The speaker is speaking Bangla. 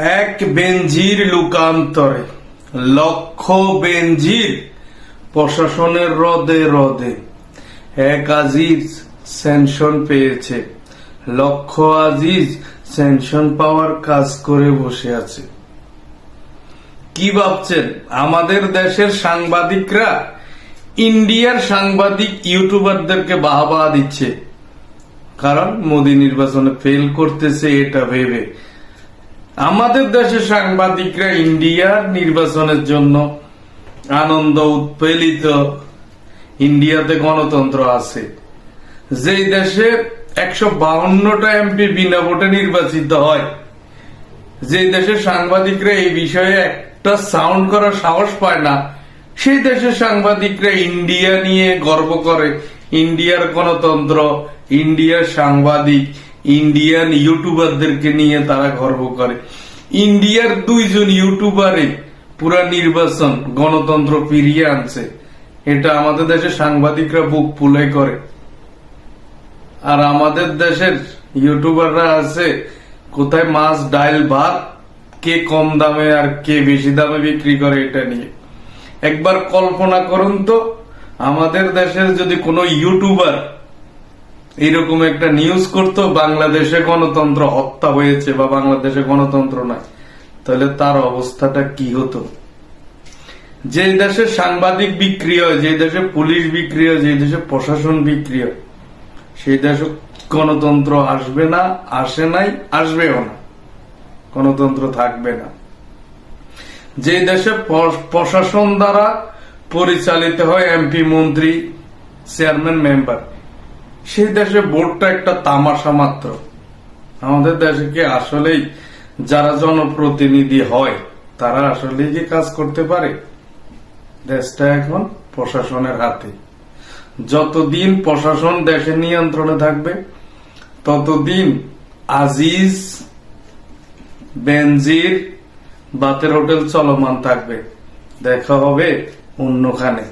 এক বেঞ্জির লুকান্তরে, লক্ষ বেঞ্জির প্রশাসনের রদে রদে। এক আজিজ সেনশন পেয়েছে, লক্ষ আজিজ সেনশন পাওয়ার কাজ করে বসে আছে। কি ভাবছেন? আমাদের দেশের সাংবাদিকরা ইন্ডিয়ার সাংবাদিক ইউটিউবারদেরকে বাহবা দিচ্ছে। কারণ মোদী নির্বাচনে ফেল করতেছে এটা ভেবে। আমাদের দেশের সাংবাদিকরা ইন্ডিয়ার নির্বাচনের জন্য আনন্দ উৎপেলিত ইন্ডিয়াতে গণতন্ত্র আছে। যেই দেশে একশো বাউন্নটা এমপি বিনা ভোটে নির্বাচিত হয় যে দেশের সাংবাদিকরা এই বিষয়ে একটা সাউন্ড করার সাহস পায় না, সেই দেশের সাংবাদিকরা ইন্ডিয়া নিয়ে গর্ব করে। ইন্ডিয়ার গণতন্ত্র, ইন্ডিয়ার সাংবাদিক ইন্ডিয়ান ইউটিউবারদেরকে নিয়ে তারা গর্ব করে। ইন্ডিয়ার দুইজন ইউটিউবারে পুরা নির্বাচন গণতন্ত্র ফিরিয়ে আনছে। এটা আমাদের দেশের সাংবাদিকরা বুক ফুলে করে। আর আমাদের দেশের ইউটিউবাররা আছে, কোথায় মাছ ডাইল ভাত, কে কম দামে আর কে বেশি দামে বিক্রি করে এটা নিয়ে। একবার কল্পনা করুন তো, আমাদের দেশের যদি কোনো ইউটিউবার এরকম একটা নিউজ করতো, বাংলাদেশে গণতন্ত্র হত্যা হয়েছে বা বাংলাদেশে গণতন্ত্র নাই। তাহলে তার অবস্থাটা কি হতো? যে দেশে সাংবাদিক বিক্রি হয়, যে দেশে পুলিশ বিক্রি হয়, যে দেশে প্রশাসন বিক্রি হয়, সেই দেশে গণতন্ত্র আসবে না, আসে নাই, আসবেও না। গণতন্ত্র থাকবে না। যে দেশে প্রশাসন দ্বারা পরিচালিত হয় এমপি, মন্ত্রী, চেয়ারম্যান, মেম্বার সেই দেশে ভোটটা একটা তামাশা মাত্র। আমাদের দেশে কি আসলেই যারা জনপ্রতিনিধি হয়, তারা আসলে কি কাজ করতে পারে? দেশটা এখন প্রশাসনের হাতে। যতদিন প্রশাসন দেশের নিয়ন্ত্রণে থাকবে, ততদিন আজিজ, বেনজির, বাতের হোটেল চলমান থাকবে। দেখা হবে অন্যখানে।